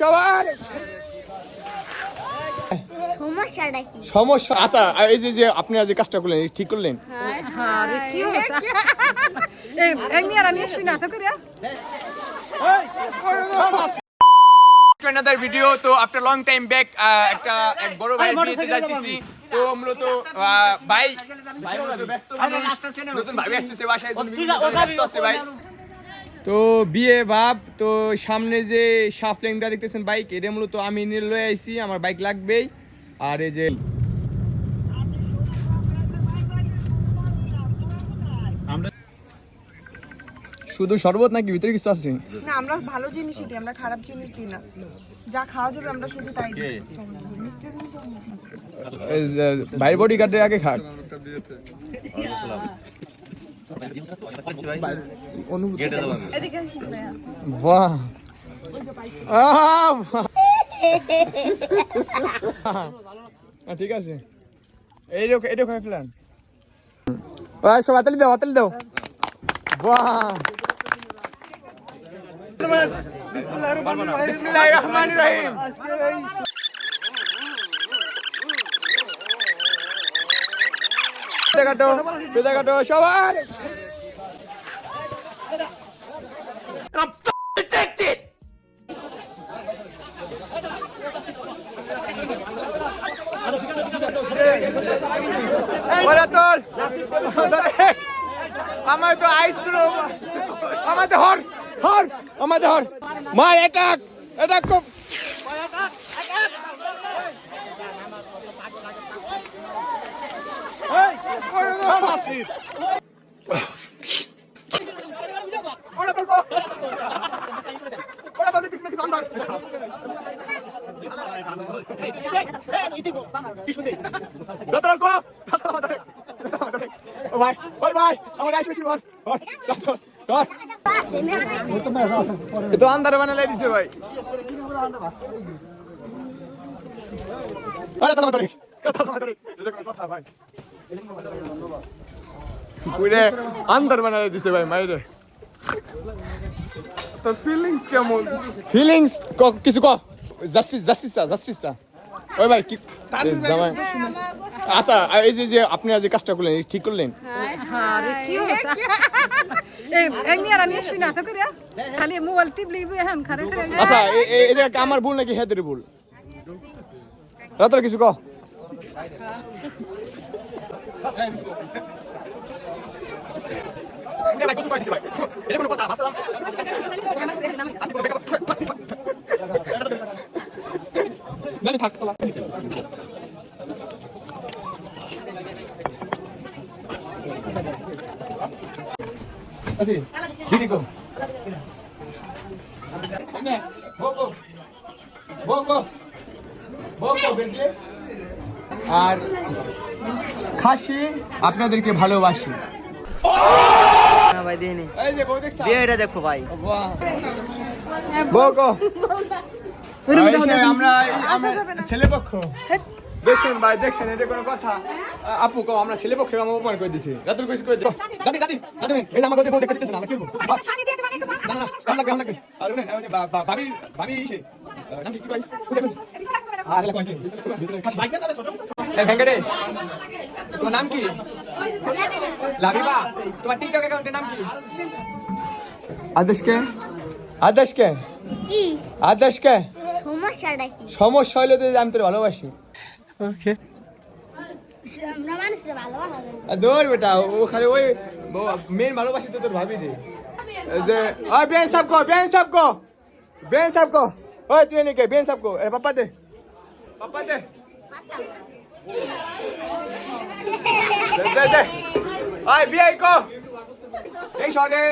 সবার সমস্যা আচ্ছা এই যে যে আপনারা যে কাজটা করলেন ঠিক করলেন? আরে কি হয়েছে এই এই মেয়েরা নিয়ে শুই না তো করে another ভিডিও তো আফটার লং টাইম ব্যাক একটা এক বড় ভাই বিয়েতে যাইতেছি। তো মূলত ভাই ভাই ব্যস্ত নতুন ভাবি আসতেছে বাসায় ব্যস্ত আছে ভাই। তো বিয়ে ভাব তো সামনে যে সাফ লেংটা দেখতেছেন বাইক এটা মূলত আমি নিয়ে লয়ে আইছি আমার বাইক লাগবেই। আর এই যে শুধু শরবত নাকি ভিতরে কিছু আছে? না আমরা ভালো জিনিসই দিই আমরা খারাপ জিনিস দিই না। যা খাওয়া যাবে আমরা শুধু তাই দিই। ভাইয়ের বডি গার্ডের আগে খাক। বাহ ঠিক আছে। এই রকম এটা খাই প্ল্যান সব হাতালি দাও হাতালি দাও। বাহ। বিসমিল্লাহির রহমানির রহিম। পেদা কাটো পেদা কাটো সবার আমার তো আইস আমাদের হর হর আমাদের হর। মার অ্যাটাক অ্যাটাক তো আন্দারে বানালাই দিছে ভাই। কথা ভাই পুরে আন্দার বানালাই দিছে ভাই মাইরে তোর ফিলিংস কেমন ফিলিংস কিছু ক জাস্টিস জাস্টিস জাস্টিস ওই ভাই কি জামাই আচ্ছা এই যে যে আপনারা যে কাজটা করলেন ঠিক করলেন আরে কি হয়েছে এই এই মেয়েরা নিয়ে শুই না এটা কি আমার ভুল নাকি হেদের ভুল রাতার কিছু ক থাক Así, Dínico. বকো বকো বকো বেটে আর খাসি আপনাদেরকে ভালোবাসি ভাই দিয়ে দেখো ভাই বকো আমরা আমরা ছেলে পক্ষ দেখছেন ভাই দেখছেন এটা কোনো কথা আপু কও আমরা ছেলে পক্ষে আমার অপমান করে দিছি রাতুল কইছি কই দাদি দাদি দাদি এই আমার কথা বউ দেখতে দিতেছেন আমরা কি করব না না না লাগে লাগে আর ওনে ওই যে বা- বা- ভাবি ভাবি ইসে নাম কি কি কই ভেঙ্কটেশ তোমার নাম কি? লাভিবা তোমার টিকটক অ্যাকাউন্টের নাম কি? আদেশ কে আদেশ কে? কি আদেশ কে সমস্যাটা কি? সমস্যা হইলে তো আমি তোর ভালোবাসি। দৌড় বেটা ও খালি ওই মেন ভালোবাসি তো তোর ভাবি এই যে ওই বেন সাহেব কো বেন সাহেব কো বেন সাহেব কো ওই তুই এনে কে? বেন সাহেব কো পাপা দে। পাপা দে দে দে। দে ওই বিআই কো। এই শহরে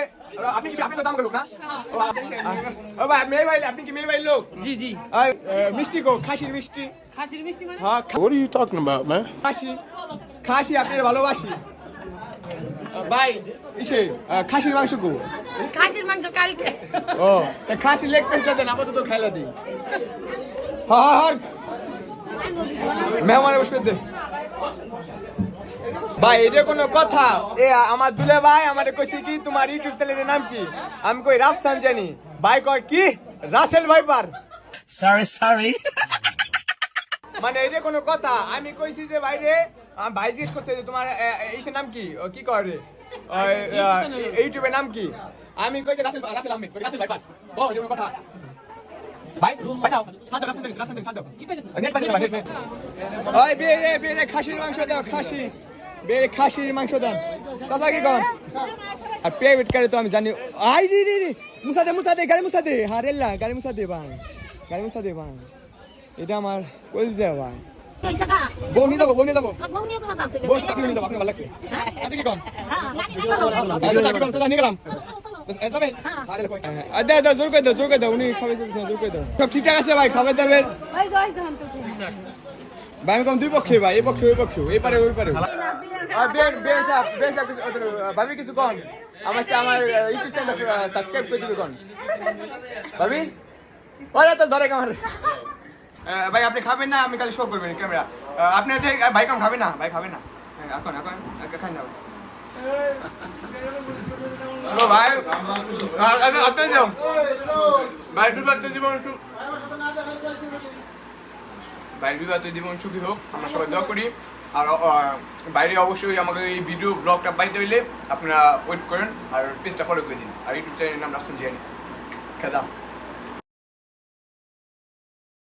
আপনি কি আপনি তো দাম লোক না? ও, ও ভাই মেয়ে ভাই আপনি কি মেয়ে ভাই লোক? জি জি। মিষ্টি কো খাসির মিষ্টি। খাসির মিষ্টি মানে? হ্যাঁ What are you talking about, man? খাসি। খাসি আপনার ভালোবাসি। ভাই ইসে খাসির মাংস গো খাসির মাংস কালকে। ও খাসি লেগ পিসটা দেন আপাতত খাইলা দিই। হ্যাঁ হ্যাঁ মেহমানে বসবে দে। ভাই এটা কোনো কথা। এ আমার দুলে ভাই আমারে কইছে কি তোমার ইউটিউব চ্যানেলের নাম কি? আমি কই রাফসান জানি। ভাই কয় কি? Russell viper. Sorry, sorry. মানে এটা কোনো কথা। আমি কইছি যে ভাই রে আম ভাই জিজ্ঞেস করছে যে তোমার এইসের নাম কি? ও কি করে ইউটিউবের নাম কি? আমি কই যে রাসেল রাসেল আহমেদ কই রাসেল ভাইপার। ও এটা কোনো কথা। ভাই ভাই যাও সাদা রাসেল দেন রাসেল দেন সাদা নেট পানি নেট নেট ওই বেরে বেরে খাসির মাংস দাও খাসি। বেরে খাসির মাংস দাও। চাচা কি কর? আর পেমেন্ট করে তো আমি জানি আই রে রে রে। মুসা দে মুসা দে গাড়ি মুসা দে। হারেল্লা গাড়ি মুসা দে ভাই। গাড়ি মুসা দে ভাই। এটা আমার কল যায় ভাই। বউ নিয়ে যাব বউ নিয়ে যাব। বউ সাথে নিয়ে যাব আপনার ভালো লাগছে। আচ্ছা কি কন? আচ্ছা কি কন চাচা নিয়ে গেলাম। এ, যাবেন? আ, দে দে জোর করে দাও জোর করে দাও উনি খাবে জোর করে দাও সব ঠিকঠাক আছে ভাই খাবার দাবার? ভাই আমি কম দুই পক্ষে ভাই এই পক্ষে ওই পক্ষে এই পারে ওই পারে। ভাবি কিছু কন। আমার আমার ইউটিউব চ্যানেল সাবস্ক্রাইব করে দিবে কন। ভাবি? ওরা তো ধরে আহ, ভাই আপনি খাবেন না? আমি কালি শো করবেন ক্যামেরা আপনি ভাই কম খাবেন না? ভাই খাবেন না? হ্যাঁ, এখন এখন খাই না ভাই। যাও। ভাই তো জীবন জীবন সুখী হোক। আমরা সবাই করি। আর বাইরে অবশ্যই আমাকে এই ভিডিও ব্লগটা পাইতে হইলে আপনারা ওয়েট করেন আর পেজটা ফলো করে দিন। আর ইউটিউব চ্যানেলের নাম রাসুন জিয়ানি খেদা।